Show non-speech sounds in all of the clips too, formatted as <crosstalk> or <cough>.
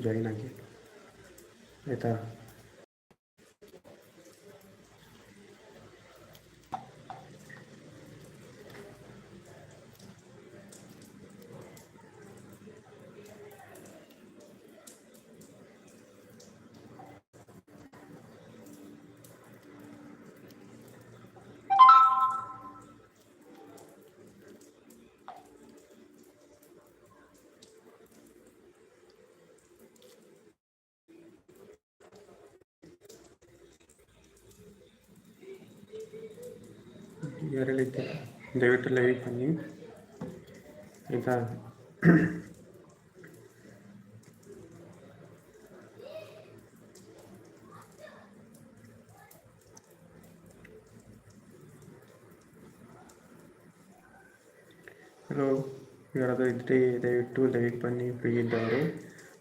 Join ಆಗಿ ಆಯಿತಾ ಯಾರೆಲ್ಲ ಇದ್ದೀರಾ ದಯವಿಟ್ಟು ಲೈವ್ ಬನ್ನಿ. ಆಯಿತಾ? ಹಲೋ ಯಾರಾದರೂ ಇದ್ದರೆ ದಯವಿಟ್ಟು ಲೈವ್ ಬನ್ನಿ ಫ್ರೀ ಇದ್ದವರು.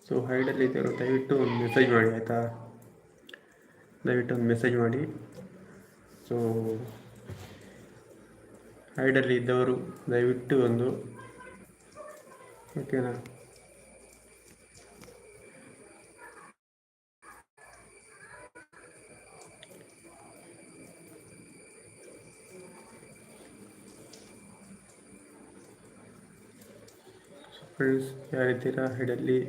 ಸೊ ಹೈಡಲ್ಲಿ ಇದ್ದವರು, ದಯವಿಟ್ಟು ಒಂದು ಮೆಸೇಜ್ ಮಾಡಿ, ಆಯಿತಾ? ದಯವಿಟ್ಟು ಒಂದು ಮೆಸೇಜ್ ಮಾಡಿ. ಸೊ ಹೈಡಲ್ಲಿ ಇದ್ದವರು ದಯವಿಟ್ಟು ಒಂದು ಓಕೆನಾ? ಫ್ರೆಂಡ್ಸ್ ಯಾರಿದ್ದೀರಾ? ಹೆಡಲ್ಲಿ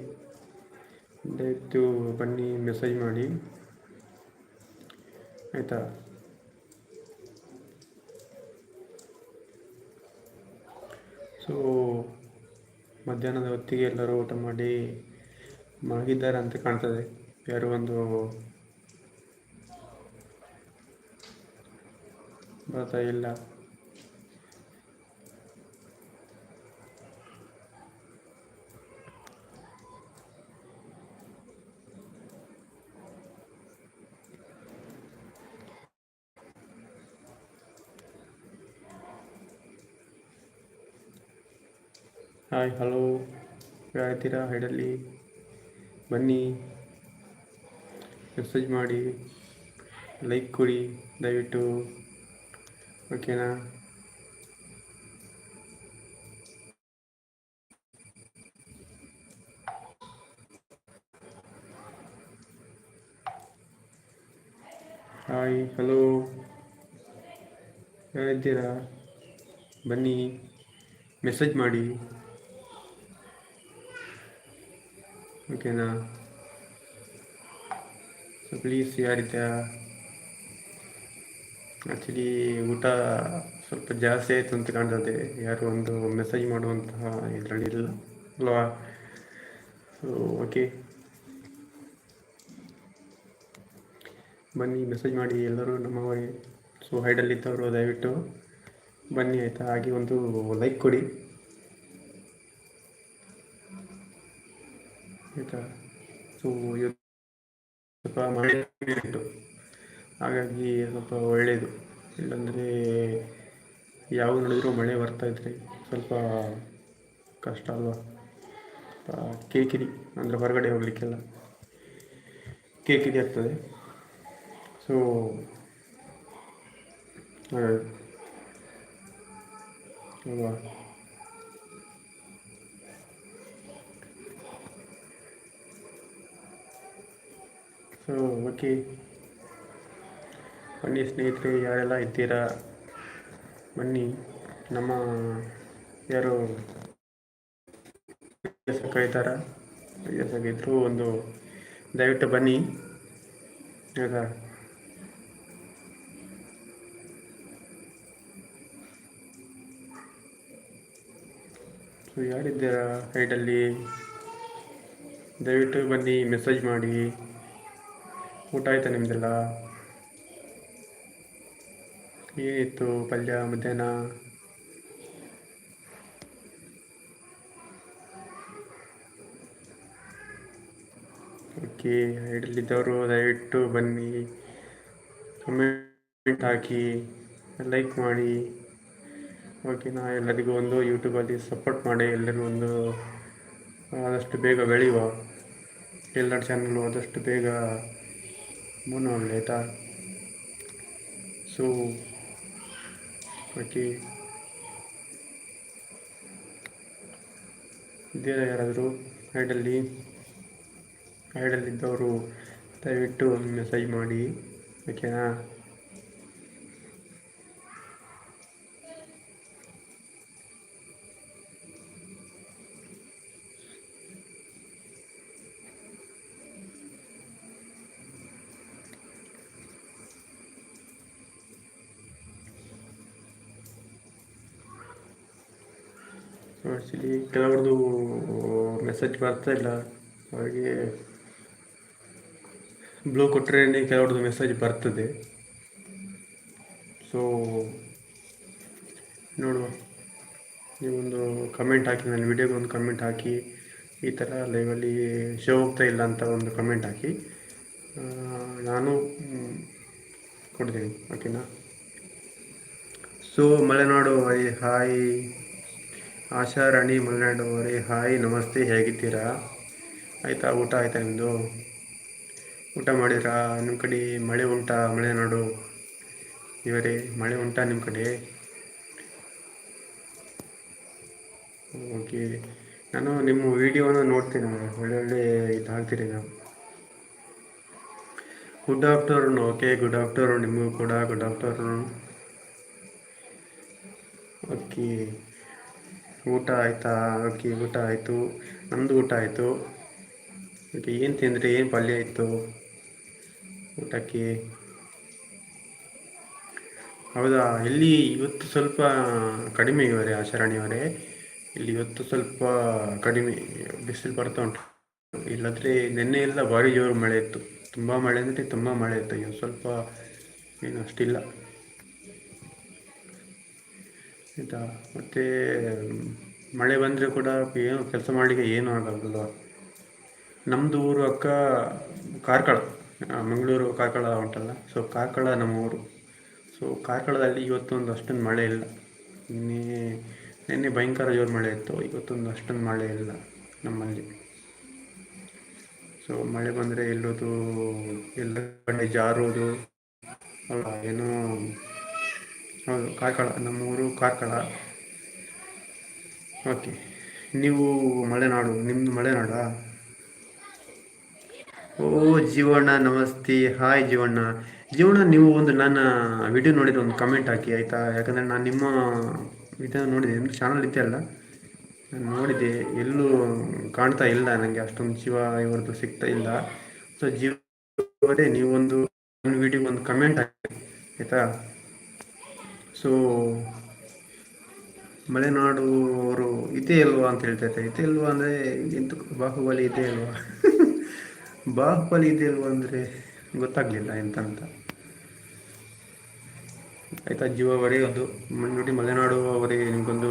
ದಯವಿಟ್ಟು ಬನ್ನಿ ಮೆಸೇಜ್ ಮಾಡಿ. ಆಯಿತಾ? ಸೊ ಮಧ್ಯಾಹ್ನದ ಹೊತ್ತಿಗೆ ಎಲ್ಲರೂ ಊಟ ಮಾಡಿ ಮಲಗಿದ್ದಾರೆ ಅಂತ ಕಾಣ್ತದೆ. ಯಾರು ಒಂದು ಬರ್ತಾ ಇಲ್ಲ. ಹಾಯ್ ಹಲೋ ಯಾರಿದ್ದೀರಾ ಹೈಡಲ್ಲಿ ಬನ್ನಿ. ಮೆಸೇಜ್ ಮಾಡಿ. ಲೈಕ್ ಕೊಡಿ, ದಯವಿಟ್ಟು. ಓಕೆನಾ ಹಾಯ್ ಹಲೋ ಯಾರಿದ್ದೀರಾ ಬನ್ನಿ. ಮೆಸೇಜ್ ಮಾಡಿ. ಓಕೆನಾ ಸೊ ಪ್ಲೀಸ್ ಯಾರಿದ್ದ ಆ್ಯಕ್ಚುಲಿ ಊಟ ಸ್ವಲ್ಪ ಜಾಸ್ತಿ ಆಯಿತು ಅಂತ ಕಾಣ್ತದೆ. ಯಾರು ಒಂದು ಮೆಸೇಜ್ ಮಾಡುವಂತಹ ಇದರಲ್ಲಿ ಇಲ್ಲ. ಅಲ್ವಾ? ಸೊ ಓಕೆ ಬನ್ನಿ ಮೆಸೇಜ್ ಮಾಡಿ ಎಲ್ಲರೂ ನಮ್ಮವರೇ. ಸೊ ಹೈಡಲ್ಲಿದ್ದವರು ದಯವಿಟ್ಟು ಬನ್ನಿ, ಆಯಿತಾ? ಹಾಗೆ ಒಂದು ಲೈಕ್ ಕೊಡಿ. ಆಯಿತಾ? ಸೊ ಇವತ್ತು ಸ್ವಲ್ಪ ಮಳೆ ಉಂಟು ಹಾಗಾಗಿ ಸ್ವಲ್ಪ ಒಳ್ಳೆಯದು ಇಲ್ಲಾಂದರೆ ಯಾವ ನೋಡಿದ್ರೂ ಮಳೆ ಬರ್ತಾ ಇದ್ರೆ ಸ್ವಲ್ಪ ಕಷ್ಟ ಅಲ್ವಾ? ಕಿರಿಕಿರಿ ಅಂದರೆ ಹೊರಗಡೆ ಹೋಗಲಿಕ್ಕೆಲ್ಲ ಕಿರಿಕಿರಿ ಆಗ್ತದೆ. ಸೊ ಹಾಗಾಗಿ, ಅಲ್ವಾ? So okay. ಬನ್ನಿ ಸ್ನೇಹಿತರೆ, ಯಾರೆಲ್ಲ ಇದ್ದೀರಾ? ಬನ್ನಿ, ನಮ್ಮ ಯಾರು ಕರೀತಾರ ಇದ್ರು ಒಂದು ದಯವಿಟ್ಟು ಬನ್ನಿ. ಆಯ್ತಾ ಸೊ ಯಾರಿದ್ದೀರಾ ಸೈಡಲ್ಲಿ ದಯವಿಟ್ಟು ಬನ್ನಿ ಮೆಸೇಜ್ ಮಾಡಿ. ಊಟ ಆಯ್ತಾ ನಿಮ್ಮದೆಲ್ಲ ಏನಿತ್ತು ಪಲ್ಯ, ಮಧ್ಯಾಹ್ನ? ಓಕೆ ಐಡಲ್ಲಿದ್ದವರು ದಯವಿಟ್ಟು ಬನ್ನಿ. ಕಮೆಂಟ್ ಹಾಕಿ ಲೈಕ್ ಮಾಡಿ. ಓಕೆನಾ ಎಲ್ಲರಿಗೂ ಒಂದು ಯೂಟ್ಯೂಬಲ್ಲಿ ಸಪೋರ್ಟ್ ಮಾಡಿ ಎಲ್ಲರೂ ಒಂದು, ಆದಷ್ಟು ಬೇಗ ಬೆಳೆಯುವ. ಎಲ್ಲರ ಚಾನಲ್ಲು ಆದಷ್ಟು ಬೇಗ ಮುನ್ನೋಡಲಿ ಆಯಿತಾ so ಓಕೆ ಇದ್ದೀರಾ ಯಾರಾದರೂ ಹೈಡಲ್ಲಿ ಐಡಲ್ಲಿದ್ದವರು ದಯವಿಟ್ಟು ಮೆಸೇಜ್ ಮಾಡಿ ಓಕೆನಾ ಆ್ಯಕ್ಚುಲಿ ಕೆಲವ್ರದ್ದು ಮೆಸೇಜ್ ಬರ್ತಾ ಇಲ್ಲ. ಹಾಗೆ ಬ್ಲೂ ಕೊಟ್ಟರೆ ಕೆಲವ್ರದ್ದು ಮೆಸೇಜ್ ಬರ್ತದೆ. ಸೊ ನೋಡುವ. ನೀವೊಂದು ಕಮೆಂಟ್ ಹಾಕಿ, ನನ್ನ ವಿಡಿಯೋಗೆ ಒಂದು ಕಮೆಂಟ್ ಹಾಕಿ, ಈ ಥರ ಲೈವಲ್ಲಿ ಶೋ ಹೋಗ್ತಾ ಇಲ್ಲ ಅಂತ ಒಂದು ಕಮೆಂಟ್ ಹಾಕಿ. ನಾನು ಕೊಡ್ತೀನಿ ಓಕೆನಾ so Malenadu, hi hi. Asha Rani hi, ನಮಸ್ತೆ, ಹೇಗಿದ್ದೀರಾ? ಆಯಿತಾ, ಊಟ ಆಯ್ತಾ ನಿಮ್ಮದು ಊಟ ಮಾಡಿರಾ? ನಿಮ್ಮ ಕಡೆ ಮಳೆ ಉಂಟಾ? ಮಲೆನಾಡು ಇವರೇ, ಮಳೆ ಉಂಟಾ ನಿಮ್ಮ ಕಡೆ? ಓಕೆ. ನಾನು ನಿಮ್ಮ ವಿಡಿಯೋನ ನೋಡ್ತೀನಿ ಒಳ್ಳೊಳ್ಳೆ ಇದಾಗ್ತೀರಿ ನಾವು good afternoon okay good afternoon ನಿಮಗೂ ಕೂಡ ಗುಡ್ ಆಫ್ಟರ್ನೂನ್ ಓಕೆ ಊಟ ಆಯಿತಾ? ಓಕೆ ಊಟ ಆಯಿತು. ನಮ್ಮದು ಊಟ ಆಯಿತು. ಓಕೆ, ಏನು ತಿಂದರೆ? ಏನು ಪಲ್ಯ ಇತ್ತು? ಊಟಕ್ಕೆ? ಹೌದಾ? ಇಲ್ಲಿ ಇವತ್ತು ಸ್ವಲ್ಪ ಕಡಿಮೆ ಇವರೇ ಆಚರಣೆಯವರೇ ಇಲ್ಲಿ ಇವತ್ತು ಸ್ವಲ್ಪ ಕಡಿಮೆ, ಬಿಸಿಲು ಬರ್ತಾ ಉಂಟು. ಇಲ್ಲಾದರೆ ನಿನ್ನೆ ಎಲ್ಲ ಭಾರಿ ಜೋರು ಮಳೆ ಇತ್ತು. ತುಂಬ ಮಳೆ ಅಂದರೆ ತುಂಬ ಮಳೆ ಇತ್ತು. ಇವತ್ತು ಸ್ವಲ್ಪ ಏನು ಅಷ್ಟಿಲ್ಲ. ಆಯಿತಾ? ಮತ್ತು, ಮಳೆ ಬಂದರೆ ಕೂಡ ಏನು ಕೆಲಸ ಮಾಡಲಿಕ್ಕೆ ಏನು ಆಗಲ್ಲ ನಮ್ಮದು ಊರು ಅಕ್ಕ ಕಾರ್ಕಳ ಮಂಗಳೂರು ಕಾರ್ಕಳ ಉಂಟಲ್ಲ? ಸೊ ಕಾರ್ಕಳ ನಮ್ಮ ಊರು. ಸೊ ಕಾರ್ಕಳದಲ್ಲಿ ಇವತ್ತೊಂದು ಅಷ್ಟೊಂದು ಮಳೆ ಇಲ್ಲ. ನಿನ್ನೆ ನಿನ್ನೆ ಭಯಂಕರ ಜೋರು ಮಳೆ ಇತ್ತು. ಇವತ್ತೊಂದು ಅಷ್ಟೊಂದು ಮಳೆ ಇಲ್ಲ ನಮ್ಮಲ್ಲಿ. ಸೊ ಮಳೆ ಬಂದರೆ ಎಲ್ಲೋದು, ಎಲ್ಲ ಕಡೆ ಜಾರೋದು ಏನೋ ಹೌದು, ಕಾರ್ಕಳ ನಮ್ಮ ಊರು ಕಾರ್ಕಳ. ಓಕೆ, ನೀವು ಮಲೆನಾಡು ನಿಮ್ಮದು ಮಲೆನಾಡಾ? ಓ, ಜೀವಣ್ಣ, ನಮಸ್ತೆ. ಹಾಯ್ ಜೀವಣ್ಣ. ಜೀವಣ್ಣ, ನೀವು ಒಂದು ನನ್ನ ವಿಡಿಯೋ ನೋಡಿದ್ರೆ ಒಂದು ಕಮೆಂಟ್ ಹಾಕಿ, ಆಯಿತಾ? ಯಾಕಂದರೆ ನಾನು ನಿಮ್ಮ ವಿಡಿಯೋ ನೋಡಿದೆ. ನಿಮ್ಮ ಚಾನಲ್ ಇದೆಯಲ್ಲ ನಾನು ನೋಡಿದೆ. ಎಲ್ಲೂ ಕಾಣ್ತಾ ಇಲ್ಲ ನನಗೆ ಅಷ್ಟೊಂದು ಜೀವ ಇವರದ್ದು ಸಿಗ್ತಾ ಇಲ್ಲ. ಸೊ ಜೀವರೇ ನೀವೊಂದು ವಿಡಿಯೋಗೆ ಒಂದು ಕಮೆಂಟ್ ಹಾಕಿ, ಆಯಿತಾ? ಸೊ ಮಲೆನಾಡು ಅವರು ಇದೆ ಅಲ್ವಾ ಅಂತ ಹೇಳ್ತಾ ಇದ್ದಾರೆ. ಇದೆ ಅಲ್ವಾ ಅಂದರೆ ಎಂತ ಬಾಹುಬಲಿ ಇದೆ ಅಲ್ವಾ? <laughs> ಬಾಹುಬಲಿ ಇದೆ ಅಲ್ವಾ ಅಂದರೆ ಗೊತ್ತಾಗಲಿಲ್ಲ ಎಂತ ಅಂತ. ಆಯಿತಾ ಜೀವ ಅವರೇ ಒಂದು ನೋಡಿ ಮಲೆನಾಡು ಅವರೇ ನಿಮಗೊಂದು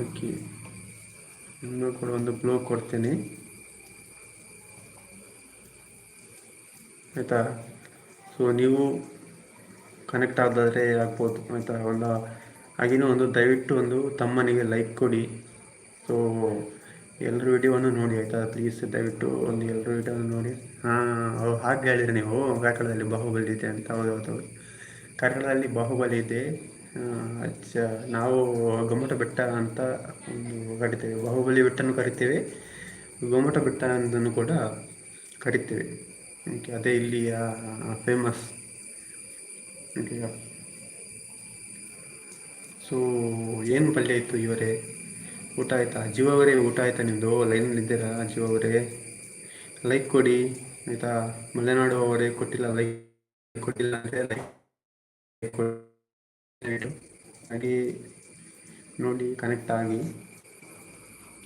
ಅಕ್ಕಿ ಇನ್ನೂ ಕೂಡ ಒಂದು ಬ್ಲೋ ಕೊಡ್ತೇನೆ. ಆಯಿತಾ? ಸೊ ನೀವು ಕನೆಕ್ಟ್ ಆದರೆ ಆಗ್ಬೋದು ಆಯಿತಾ ಒಂದು ಹಾಗೇನೂ ಒಂದು ದಯವಿಟ್ಟು ಒಂದು ತಮ್ಮನಿಗೆ ಲೈಕ್ ಕೊಡಿ. ಸೊ ಎಲ್ಲರೂ ವಿಡಿಯೋವನ್ನು ನೋಡಿ ಆಯಿತಾ? ಪ್ಲೀಸ್ ದಯವಿಟ್ಟು ಒಂದು ಎಲ್ಲರೂ ವಿಡಿಯೋವನ್ನು ನೋಡಿ. ಹಾಂ ಹಾಗೆ ಹೇಳಿದ್ರೆ ನೀವು. ಕಾರ್ಕಳದಲ್ಲಿ ಬಾಹುಬಲಿ ಇದೆ ಅಂತ. ಹೌದು ಹೌದು ಕಾರ್ಕಳದಲ್ಲಿ ಬಾಹುಬಲಿ ಇದೆ. ಅಚ್ಚ, ನಾವು ಗೊಮ್ಮಟ ಬೆಟ್ಟ ಅಂತ ಒಂದು ಕರಿತೇವೆ. ಬಾಹುಬಲಿ ಬೆಟ್ಟನೂ ಕರಿತೇವೆ. ಗೊಮ್ಮಟ ಬೆಟ್ಟ ಅಂತ ಕೂಡ ಕರಿತೇವೆ. ಓಕೆ ಅದೇ ಇಲ್ಲಿಯ ಫೇಮಸ್ ಓಕೆ ಸೊ ಏನು ಪಲ್ಯ ಇತ್ತು ಇವರೇ ಊಟ ಆಯಿತಾ? ಜೀವ ಅವರೇ, ಊಟ ಆಯಿತಾ ನಿಮ್ಮದು ಲೈನಲ್ಲಿದ್ದೀರಾ ಜೀವ ಅವರೇ? ಲೈಕ್ ಕೊಡಿ, ಆಯಿತಾ? ಮಲೆನಾಡು ಅವರೇ ಕೊಟ್ಟಿಲ್ಲ ಲೈಕ್ ಕೊಟ್ಟಿಲ್ಲ ಅಂದರೆ ಲೈಕ್ ಹಾಗೆ ನೋಡಿ ಕನೆಕ್ಟ್ ಆಗಿ,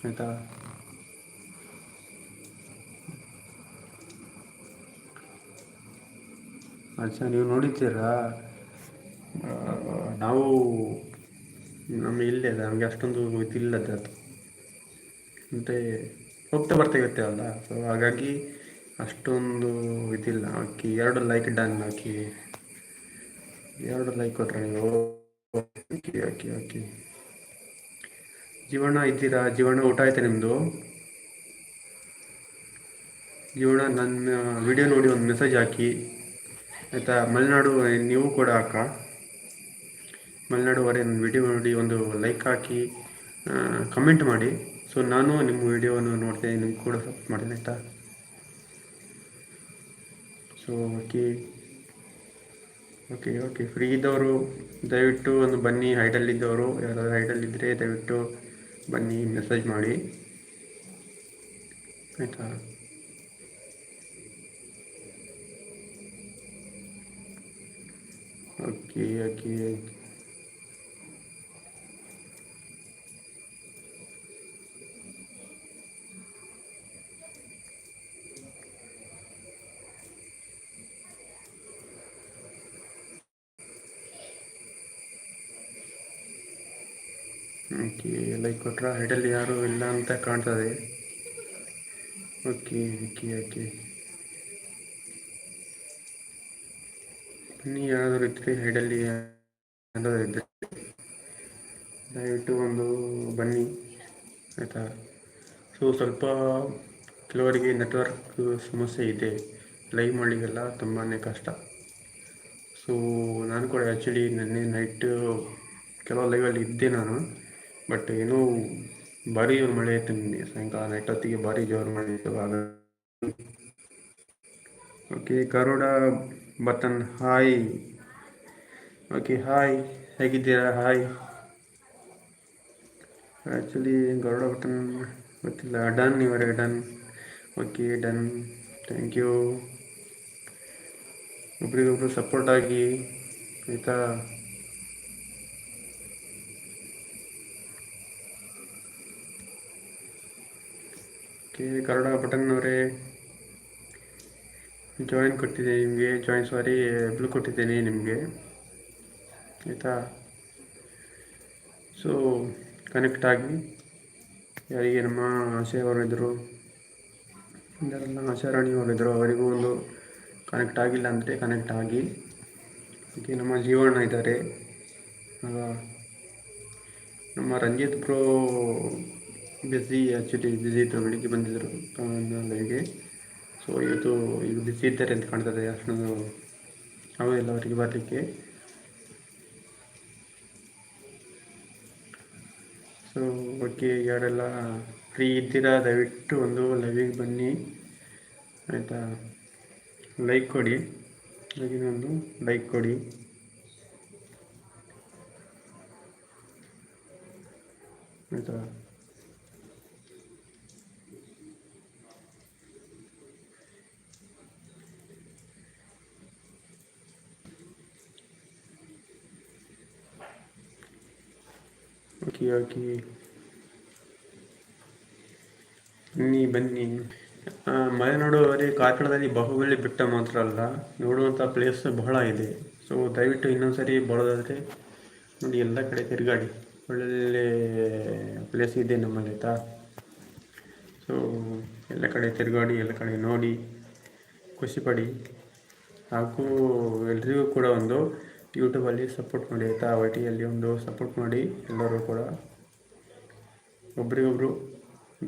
ಆಯಿತಾ? ಅಚ್ಚಾ ನೀವು ನೋಡಿದ್ದೀರಾ? ನಾವು ನಮ್ಮ ಇಲ್ಲೇ ಅಲ್ಲ, ನಮಗೆ ಅಷ್ಟೊಂದು ಇದಿಲ್ಲದ ಅದು. ಮತ್ತು ಹೋಗ್ತಾ ಬರ್ತಾ ಇರ್ತೇವಲ್ಲ ಸೊ ಹಾಗಾಗಿ ಅಷ್ಟೊಂದು ಇದಿಲ್ಲ. ಹಾಕಿ ಎರಡು ಲೈಕ್ ಡನ್ ಹಾಕಿ, ಎರಡು ಲೈಕ್ ಕೊಟ್ರೆ ನೀವು ಓಕೆ ಓಕೆ ಓಕೆ ಜೀವನ ಇದ್ದೀರಾ? ಜೀವನ ಊಟ ಆಯ್ತಾ ನಿಮ್ಮದು ಜೀವನ ನನ್ನ ವಿಡಿಯೋ ನೋಡಿ ಒಂದು ಮೆಸೇಜ್ ಹಾಕಿ. ಆಯಿತಾ, ಮಲೆನಾಡು, ನೀವು ಕೂಡ ಅಕ್ಕ ಮಲೆನಾಡು ಅವರೇ ನನ್ನ ವಿಡಿಯೋ ನೋಡಿ, ಒಂದು ಲೈಕ್ ಹಾಕಿ ಕಮೆಂಟ್ ಮಾಡಿ. ಸೊ ನಾನು ನಿಮ್ಮ ವಿಡಿಯೋವನ್ನು ನೋಡ್ತೇನೆ ನಿಮ್ಗೆ ಕೂಡ ಸಪೋರ್ಟ್ ಮಾಡಿದೆ ಆಯಿತಾ? So okay okay okay free ಇದ್ದವರು, ದಯವಿಟ್ಟು ಒಂದು ಬನ್ನಿ ಹೈಡಲ್ಲಿದ್ದವರು ಯಾರಾದರೂ ಹೈಡಲ್ಲಿದ್ದರೆ ದಯವಿಟ್ಟು ಬನ್ನಿ ಮೆಸೇಜ್ ಮಾಡಿ. ಆಯಿತಾ? ಓಕೆ ಓಕೆ ಓಕೆ ಲೈಕ್ ಕೊಟ್ರ ಹೈಡಲ್ಲಿ ಯಾರು ಇಲ್ಲ ಅಂತ ಕಾಣ್ತದೆ ಓಕೆ ಓಕೆ ಓಕೆ ಬನ್ನಿ, ಯಾರಾದರೂ ಇದ್ದರೆ ಹೈಡಲ್ಲಿ ಯಾರಾದರೂ ಇದ್ದರೆ ದಯವಿಟ್ಟು ಒಂದು ಬನ್ನಿ, ಆಯಿತಾ? ಸೊ ಸ್ವಲ್ಪ ಕೆಲವರಿಗೆ ನೆಟ್ವರ್ಕ್ ಸಮಸ್ಯೆ ಇದೆ. ಲೈವ್ ಮಾಡಲಿಕ್ಕೆಲ್ಲ ತುಂಬಾ ಕಷ್ಟ. ಸೊ ನಾನು ಕೂಡ ಆ್ಯಕ್ಚುಲಿ ನೆನ್ನೆ ನೈಟ್ ಕೆಲವು ಲೈವಲ್ಲಿ ಇದ್ದೆ ನಾನು. ಬಟ್ ಏನೋ ಭಾರಿ ಜೋರು ಮಳೆ ಇತ್ತು ನಿನ್ನೆ. ಸಾಯಂಕಾಲ ನೈಟ್ ಹೊತ್ತಿಗೆ ಭಾರಿ ಜೋರು ಮಳೆ ಇತ್ತು okay Garuda button hi. Okay, hi. ಹೇಗಿದ್ದೀರಾ? ಹಾಯ್. ಆ್ಯಕ್ಚುಲಿ ಗರುಡ ಬಟನ್ ಗೊತ್ತಿಲ್ಲ. ಡನ್, ಇವರೇ done. Okay, done. Thank you. ಒಬ್ರಿಗೊಬ್ರು ಸಪೋರ್ಟ್ ಆಗಿ, ಆಯಿತಾ? ಓಕೆ, ಗರುಡ ಬಟನ್ ಅವರೇ. ಜಾಯಿನ್ ಕೊಟ್ಟಿದ್ದೆ ನಿಮಗೆ ಜಾಯಿನ್ ಸಾರಿ ಬ್ಲೂ ಕೊಟ್ಟಿದ್ದೀನಿ ನಿಮಗೆ. ಆಯಿತಾ? ಸೊ ಕನೆಕ್ಟ್ ಆಗಿ ಯಾರಿಗೆ ನಮ್ಮ ಆಶಯವರಿದ್ದರು ಇದ್ದರು ಯಾರೆಲ್ಲ ಆಶಾರಾಣಿಯವರು ಇದ್ದರು ಅವರಿಗೂ ಒಂದು ಕನೆಕ್ಟ್ ಆಗಿಲ್ಲ ಅಂದರೆ ಕನೆಕ್ಟ್ ಆಗಿ. ಓಕೆ ನಮ್ಮ ಜೀವಣ್ಣ ಇದ್ದಾರೆ. ನಮ್ಮ Ranjith bro busy actually busy ಇದ್ದರು ಬೆಳಿಗ್ಗೆ ಬಂದಿದ್ದರು ಲೈವ್ಗೆ ಸೊ ಇವತ್ತು ಈಗ ಬಿಸಿ ಇದ್ದಾರೆ ಅಂತ ಕಾಣ್ತದೆ. ಅಷ್ಟೊಂದು ಆಗೋದಿಲ್ಲ ಅವರಿಗೆ ಬರಲಿಕ್ಕೆ. ಸೊ ಓಕೆ ಯಾರೆಲ್ಲ ಫ್ರೀ ಇದ್ದೀರಾ? ದಯವಿಟ್ಟು ಒಂದು ಲೈವಿಗೆ ಬನ್ನಿ. ಆಯಿತಾ? ಲೈಕ್ ಕೊಡಿ. ಒಂದು ಲೈಕ್ ಕೊಡಿ. ಆಯಿತಾ? ಓಕೆ ಓಕೆ ಬನ್ನಿ ಮಲೆನಾಡು ಕಾರ್ಕಳದಲ್ಲಿ ಬಾಹುಬಲಿ ಬೆಟ್ಟ ಮಾತ್ರ ಅಲ್ಲ ನೋಡುವಂಥ ಪ್ಲೇಸ್ ಬಹಳ ಇದೆ. ಸೊ ದಯವಿಟ್ಟು ಇನ್ನೊಂದು ಸಾರಿ ಬರೋದಾದರೆ ನೋಡಿ, ಎಲ್ಲ ಕಡೆ ತಿರುಗಾಡಿ. ಒಳ್ಳೊಳ್ಳೆ ಪ್ಲೇಸ್ ಇದೆ ನಮ್ಮಲ್ಲಿ ಆಯಿತಾ? ಸೊ ಎಲ್ಲ ಕಡೆ ತಿರುಗಾಡಿ, ಎಲ್ಲ ಕಡೆ ನೋಡಿ ಖುಷಿಪಡಿ ಹಾಗೂ ಎಲ್ರಿಗೂ ಕೂಡ ಒಂದು ಯೂಟ್ಯೂಬಲ್ಲಿ ಸಪೋರ್ಟ್ ಮಾಡಿ ಆಯಿತಾ? ವೈ ಟಿಯಲ್ಲಿ ಒಂದು ಸಪೋರ್ಟ್ ಮಾಡಿ ಎಲ್ಲರೂ ಕೂಡ. ಒಬ್ರಿಗೊಬ್ರು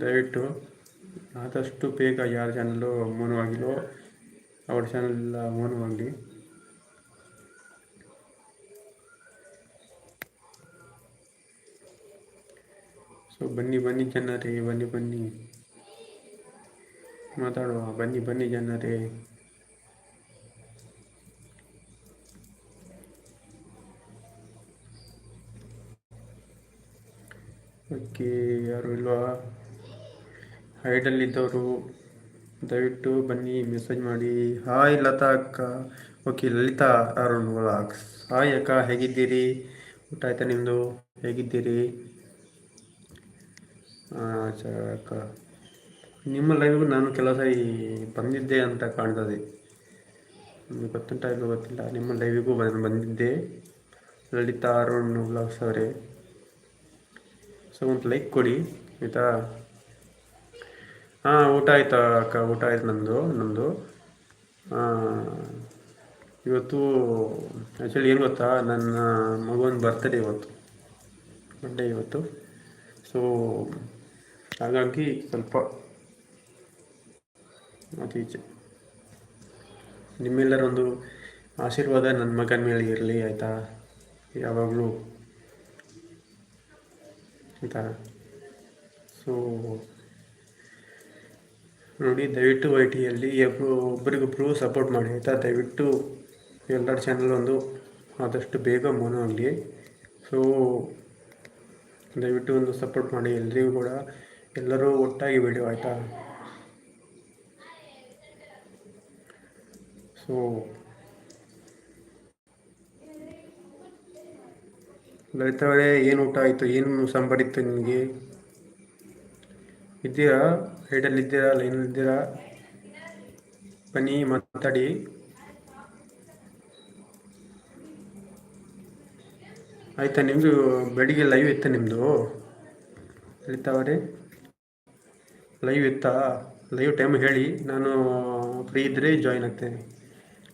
ದಯವಿಟ್ಟು ಆದಷ್ಟು ಬೇಗ ಯಾರ ಚಾನಲ್ಲು ಮೌನವಾಗಿಲ್ವೋ ಅವ್ರ ಚಾನಲ್ ಮೌನವಾಗಲಿ. ಸೊ ಬನ್ನಿ ಬನ್ನಿ ಜನರೇ, ಬನ್ನಿ ಬನ್ನಿ. ಮಾತಾಡುವ, ಬನ್ನಿ ಬನ್ನಿ ಜನರೇ. ಓಕೆ ಯಾರು ಇಲ್ವಾ? ಹೈಡಲ್ಲಿದ್ದವರು, ದಯವಿಟ್ಟು ಬನ್ನಿ, ಮೆಸೇಜ್ ಮಾಡಿ. ಹಾಯ್ ಲತಾ ಅಕ್ಕ. Okay, Lalitha Arun vlogs. Hi ಅಕ್ಕ, ಹೇಗಿದ್ದೀರಿ? ಊಟ ಆಯ್ತಾ ನಿಮ್ಮದು ಹೇಗಿದ್ದೀರಿ? ಅಕ್ಕ. ನಿಮ್ಮ ಲೈವ್ಗೂ ನಾನು ಕೆಲವು ಸಾರಿ ಬಂದಿದ್ದೆ ಅಂತ ಕಾಣ್ತದೆ. ನಿಮಗೆ ಗೊತ್ತುಂಟ ಇಲ್ಲ ಗೊತ್ತಿಲ್ಲ. ನಿಮ್ಮ ಲೈವಿಗೂ ಬಂದಿದ್ದೆ. ಲಲಿತಾ ಅರುಣ್ ವ್ಲಾಗ್ಸ್ ಅವರೇ. ಸೊ ಒಂದು ಲೈಕ್ ಕೊಡಿ, ಆಯಿತಾ? ಹಾಂ, ಊಟ ಆಯಿತಾ ಅಕ್ಕ? ಊಟ ಆಯ್ತು ನಮ್ಮದು ನಮ್ಮದು ಇವತ್ತು ಆ್ಯಕ್ಚುಲಿ ಏನು ಗೊತ್ತಾ? ನನ್ನ ಮಗುವನ್ ಬರ್ತದೆ ಇವತ್ತು. ಬರ್ಡೇ ಇವತ್ತು. ಸೊ ಹಾಗಾಗಿ ಸ್ವಲ್ಪ ಈಚೆ ನಿಮ್ಮೆಲ್ಲರೊಂದು ಆಶೀರ್ವಾದ ನನ್ನ ಮಗನ ಮೇಲೆ ಇರಲಿ, ಆಯಿತಾ? ಯಾವಾಗಲೂ. ಆಯಿತಾ ಸೊ ನೋಡಿ, ದಯವಿಟ್ಟು ವೈ ಟಿಯಲ್ಲಿ ಒಬ್ಬರು ಒಬ್ರಿಗೊಬ್ರು ಸಪೋರ್ಟ್ ಮಾಡಿ ಆಯಿತಾ? ದಯವಿಟ್ಟು ಎಲ್ಲರ ಚಾನಲ್ ಒಂದು ಆದಷ್ಟು ಬೇಗ ಮೋನೋ ಆಗಲಿ. ಸೊ ದಯವಿಟ್ಟು ಒಂದು ಸಪೋರ್ಟ್ ಮಾಡಿ ಎಲ್ರಿಗೂ ಕೂಡ. ಎಲ್ಲರೂ ಒಟ್ಟಾಗಿ ವಿಡಿಯೋ ಆಯಿತಾ? ಸೊ ಲಲಿತವರೇ, ಏನು ಊಟ ಆಯಿತು? ಏನು ಸಂಬರಿತ್ತು ನಿಮಗೆ ಇದ್ದೀರಾ? ಸೈಡಲ್ಲಿ ಇದ್ದೀರಾ? ಲೈನಲ್ಲಿ ಇದ್ದೀರಾ? ಬನ್ನಿ, ಮಾತಾಡಿ. ಆಯಿತಾ ನಿಮ್ಮದು ಬೆಳಿಗ್ಗೆ ಲೈವ್ ಇತ್ತ ನಿಮ್ಮದು ಲಲಿತಾವರೇ ಲೈವ್ ಇತ್ತಾ ಲೈವ್ ಟೈಮ್ ಹೇಳಿ. ನಾನು ಫ್ರೀ ಇದ್ದರೆ ಜಾಯ್ನ್ ಆಗ್ತೇನೆ.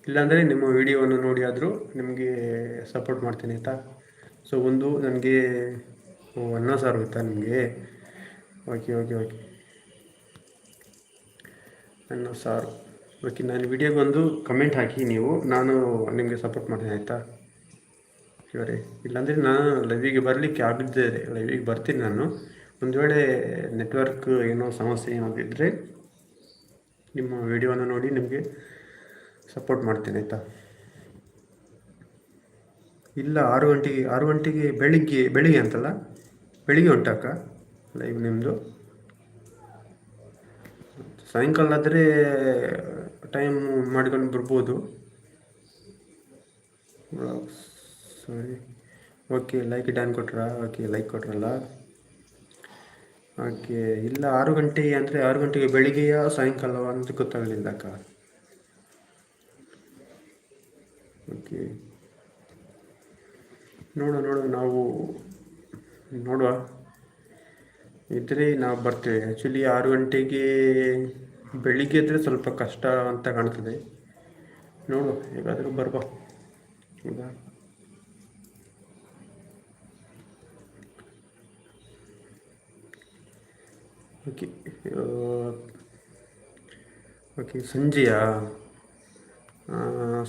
ಇಲ್ಲಾಂದರೆ ನಿಮ್ಮ ವಿಡಿಯೋವನ್ನು ನೋಡಿ ಆದರೂ ನಿಮಗೆ ಸಪೋರ್ಟ್ ಮಾಡ್ತೀನಿ, ಆಯಿತಾ? ಸೊ ಒಂದು ನನಗೆ ಅನ್ನ ಸಾರು ಆಯ್ತಾ ನಿಮಗೆ? ಓಕೆ ಓಕೆ ಓಕೆ ಅನ್ನ ಸಾರು. ಓಕೆ ನಾನು ವಿಡಿಯೋಗೆ ಒಂದು ಕಮೆಂಟ್ ಹಾಕಿ ನೀವು. ನಾನು ನಿಮಗೆ ಸಪೋರ್ಟ್ ಮಾಡ್ತೀನಿ, ಆಯಿತಾ? ಇವರೇ ಇಲ್ಲಾಂದರೆ ನಾನು ಲೈವಿಗೆ ಬರಲಿಕ್ಕೆ ಆಗಿದ್ದೇನೆ ಲೈವಿಗೆ ಬರ್ತೀನಿ ನಾನು. ಒಂದು ವೇಳೆ ನೆಟ್ವರ್ಕ್ ಏನೋ ಸಮಸ್ಯೆ ಏನಾದಿದ್ದರೆ ನಿಮ್ಮ ವಿಡಿಯೋನ ನೋಡಿ ನಿಮಗೆ ಸಪೋರ್ಟ್ ಮಾಡ್ತೀನಿ, ಆಯಿತಾ? ಇಲ್ಲ, ಆರು ಗಂಟೆಗೆ ಆರು ಗಂಟೆಗೆ ಬೆಳಿಗ್ಗೆ ಬೆಳಿಗ್ಗೆ ಅಂತಲ್ಲ? ಬೆಳಿಗ್ಗೆ ಉಂಟಕ್ಕ ಲೈವ್ ನಿಮ್ಮದು ಸಾಯಂಕಾಲ ಆದರೆ ಟೈಮ್ ಮಾಡ್ಕೊಂಡು ಬರ್ಬೋದು. ಸಾರಿ. ಓಕೆ ಲೈಕ್ ಡ್ಯಾನ್ ಕೊಟ್ರ? ಓಕೆ ಲೈಕ್ ಕೊಟ್ರಲ್ಲ? ಓಕೆ ಇಲ್ಲ, ಆರು ಗಂಟೆ ಅಂದರೆ ಆರು ಗಂಟೆಗೆ ಬೆಳಿಗ್ಗೆಯ ಸಾಯಂಕಾಲ ಅಂತ ಗೊತ್ತಾಗಲಿಲ್ಲ ಅಕ್ಕ. ಓಕೆ ನೋಡುವ ನೋಡು, ನಾವು ನೋಡುವ. ಇದ್ದರೆ ನಾವು ಬರ್ತೇವೆ. ಆ್ಯಕ್ಚುಲಿ ಆರು ಗಂಟೆಗೆ ಬೆಳಿಗ್ಗೆ ಇದ್ರೆ ಸ್ವಲ್ಪ ಕಷ್ಟ ಅಂತ ಕಾಣ್ತದೆ. ನೋಡುವ ಹೇಗಾದರೂ ಬರುವ ಹೌದಾ ಓಕೆ ಓಕೆ ಸಂಜೆಯಾ?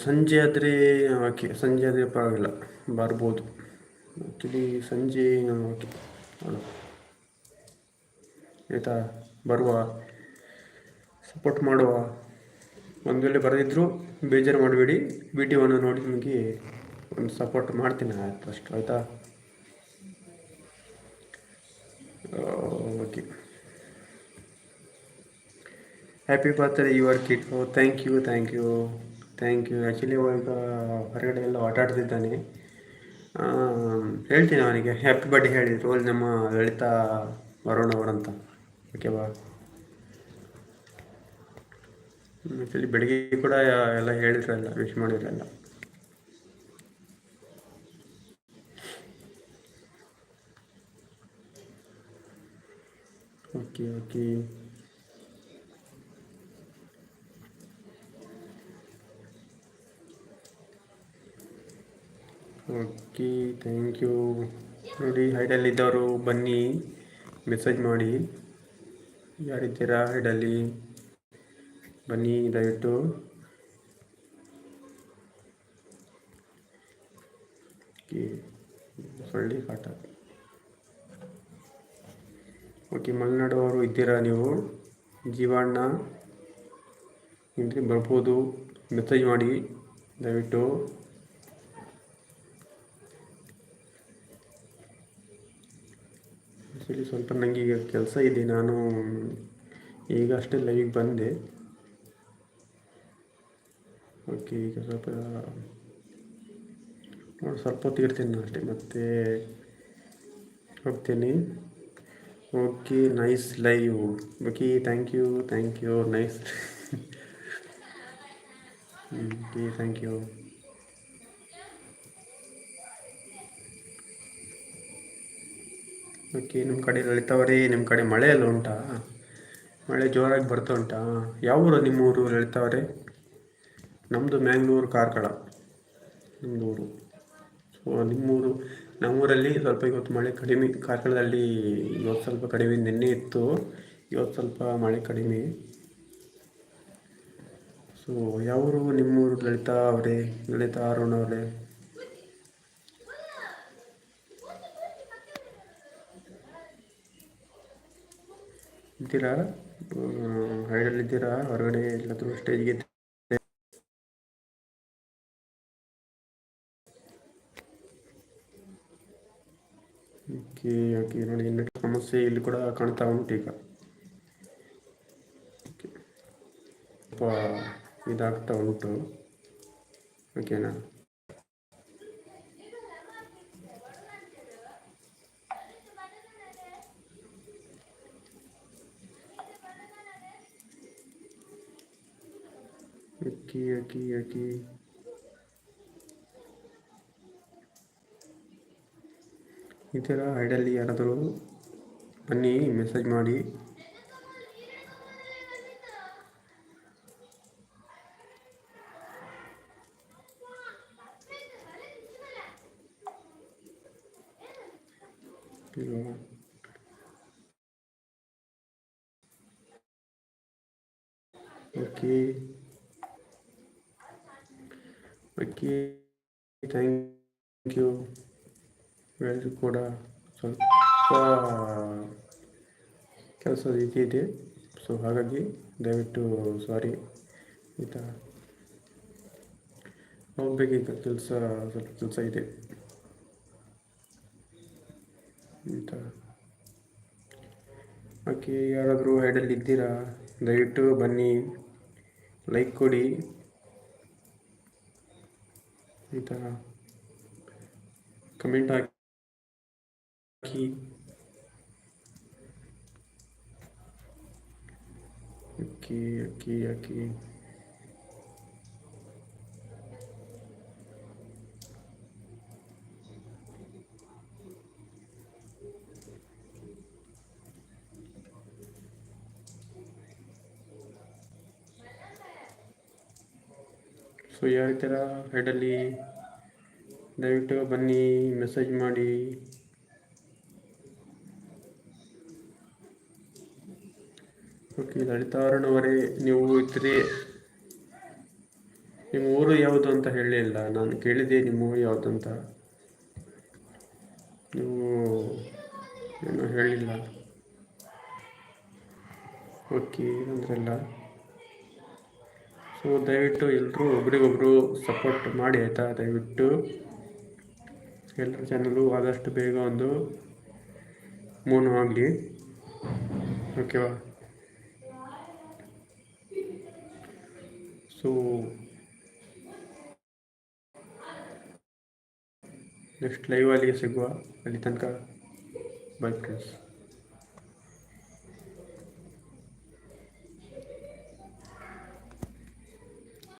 ಸಂಜೆ ಆದರೆ ಓಕೆ ಸಂಜೆ ಆದರೆ ಪರವಾಗಿಲ್ಲ. ಬರ್ಬೋದು. ಆ್ಯಕ್ಚುಲಿ ಸಂಜೆ ಓಕೆ ಆಯಿತಾ? ಬರುವ ಸಪೋರ್ಟ್ ಮಾಡುವ ಒಂದು ವೇಳೆ ಬರೆದಿದ್ದರೂ ಬೇಜಾರು ಮಾಡಬೇಡಿ. ವಿಡಿಯೋವನ್ನು ನೋಡಿ ನಿಮಗೆ ಒಂದು ಸಪೋರ್ಟ್ ಮಾಡ್ತೀನಿ ಆಯ್ತು ಅಷ್ಟು, ಆಯಿತಾ? Okay happy birthday your kit oh thank you thank you thank you actually ಈಗ ಹೊರಗಡೆ ಎಲ್ಲ ಆಟ ಆಡ್ತಿದ್ದಾನೆ ಹೇಳ್ತೀನಿ ಅವನಿಗೆ. ಹ್ಯಾಪಿ ಬರ್ಡೇ ಹೇಳಿ. ರೋಲ್ ನಮ್ಮ ಲಲಿತಾ ವರುಣ್ ಅವರಂತ ಓಕೆವಾ ಆ್ಯಕ್ಚುಲಿ ಬೆಳಿಗ್ಗೆ ಕೂಡ ಎಲ್ಲ ಹೇಳಿದ್ರಲ್ಲ ವಿಶ್ ಮಾಡಿದ್ರಲ್ಲ. Okay okay okay thank you ನೋಡಿ ಹೈಡಲ್ಲಿದ್ದವರು ಬನ್ನಿ ಮೆಸೇಜ್ ಮಾಡಿ ಯಾರಿದ್ದೀರಾ ಹೈಡಲ್ಲಿ ಬನ್ನಿ, ದಯವಿಟ್ಟು. ಓಕೆ, ಸೊಳ್ಳೆ ಕಾಟ. ಓಕೆ, ಮಲೆನಾಡು ಅವರು ಇದ್ದೀರಾ ನೀವು? ಜೀವಣ್ಣ ಇದ್ರೆ ಬರ್ಬೋದು. ಮೆಸೇಜ್ ಮಾಡಿ, ದಯವಿಟ್ಟು. ಆ್ಯಕ್ಚುಲಿ ಸ್ವಲ್ಪ ನನಗೆ ಈಗ ಕೆಲಸ ಇದೆ. ನಾನು ಈಗ ಅಷ್ಟೇ ಲೈವಿಗೆ ಬಂದೆ. ಓಕೆ ಈಗ ಸ್ವಲ್ಪ ನೋಡಿ, ಸ್ವಲ್ಪ ಹೊತ್ತು ಇರ್ತೀನಿ ನಾನು ಅಷ್ಟೇ. ಮತ್ತೆ ಹೋಗ್ತೀನಿ. Okay nice live okay thank you thank you nice okay thank you okay ನಿಮ್ಮ ಕಡೆ ಲಲಿತಾವರೇ ನಿಮ್ಮ ಕಡೆ ಮಳೆ ಎಲ್ಲ ಉಂಟಾ? ಮಳೆ ಜೋರಾಗಿ ಬರ್ತಾ ಉಂಟಾ? ಯಾವ ಊರು ನಿಮ್ಮ ಊರು ಲಲಿತಾವರೇ? ನಮ್ಮದು ಮ್ಯಾಂಗ್ಳೂರು, ಕಾರ್ಕಳ. ನಿಮ್ಮದು ಊರು. ಸೊ ನಿಮ್ಮೂರು ನಮ್ಮೂರಲ್ಲಿ ಸ್ವಲ್ಪ ಇವತ್ತು ಮಳೆ ಕಡಿಮೆ, ಕಾರ್ಕಳದಲ್ಲಿ ಇವತ್ತು ಸ್ವಲ್ಪ ಕಡಿಮೆ, ನಿನ್ನೆ ಇತ್ತು. ಇವತ್ತು ಸ್ವಲ್ಪ ಮಳೆ ಕಡಿಮೆ. ಸೊ ಯಾವರು ನಿಮ್ಮೂರು ಲಲಿತಾ ಅವರೇ ಲಲಿತಾ ಅರುಣ್ ಅವರೇ? ಇದ್ದೀರಾ ಹೈಡಲ್ಲಿದ್ದೀರಾ ಹೊರಗಡೆ ಎಲ್ಲಾದರೂ ಸ್ಟೇಜ್ಗೆ ಓಕೆ ಓಕೆ ನೋಡಿ ನೆಟ್ ಸಮಸ್ಯೆ ಇಲ್ಲಿ ಕೂಡ ಕಾಣ್ತಾ ಉಂಟು ಈಗ. ಓಕೆ ಸ್ವಲ್ಪ ಇದಾಗ್ತಾ ಉಂಟು. ಓಕೆನಾ ಓಕೆ aqui, aqui. ಈ ಥರ ಐಡಲ್ಲಿ ಯಾರಾದರೂ ಬನ್ನಿ ಮೆಸೇಜ್ ಮಾಡಿ. ಓಕೆ ಓಕೆ ಥ್ಯಾಂಕ್ ಯು ಹೇಳಿದ್ರು ಕೂಡ ಸ್ವಲ್ಪ ಕೆಲಸ ರೀತಿ ಇದೆ. ಸೊ ಹಾಗಾಗಿ ದಯವಿಟ್ಟು ಸಾರಿ ಆಯಿತಾ ಹೋಗ್ಬೇಕೀಗ ಕೆಲಸ, ಸ್ವಲ್ಪ ಕೆಲಸ ಇದೆ. ಆಯಿತಾ ಓಕೆ ಯಾರಾದರೂ ಹೈಡಲ್ಲಿ ಇದ್ದೀರಾ? ದಯವಿಟ್ಟು ಬನ್ನಿ. ಲೈಕ್ ಕೊಡಿ. ಆಯಿತಾ ಕಮೆಂಟ್ ಹಾಕಿ ಓಕೆ ಓಕೆ ಓಕೆ ಸೊ ಯಾವ ಥರ ಹೆಡಲ್ಲಿ ದಯವಿಟ್ಟು ಬನ್ನಿ, ಮೆಸೇಜ್ ಮಾಡಿ. ಓಕೆ, ಲಲಿತಾರುಣವರೇ, ನೀವು ಇದ್ರಿ ನಿಮ್ಮ ಊರು ಯಾವುದು ಅಂತ ಹೇಳಿಲ್ಲ ನಾನು ಕೇಳಿದೆ ನಿಮ್ಮ ಊರು ಯಾವುದು ಅಂತ. ನೀವು ಏನು ಹೇಳಿಲ್ಲ. ಓಕೆ ಅಂದ್ರಲ್ಲ ಸೊ ದಯವಿಟ್ಟು ಎಲ್ಲರೂ ಒಬ್ರಿಗೊಬ್ಬರು ಸಪೋರ್ಟ್ ಮಾಡಿ ಆಯಿತಾ? ದಯವಿಟ್ಟು ಎಲ್ಲರ ಚಾನಲ್ಲು ಆದಷ್ಟು ಬೇಗ ಒಂದು ಮೂನು ಆಗಲಿ. ಓಕೆವಾ ಸೊ ನೆಕ್ಸ್ಟ್ ಲೈವ್ ಅಲ್ಲಿಗೆ ಸಿಗುವ, ಅಲ್ಲಿ ತನಕ. By friends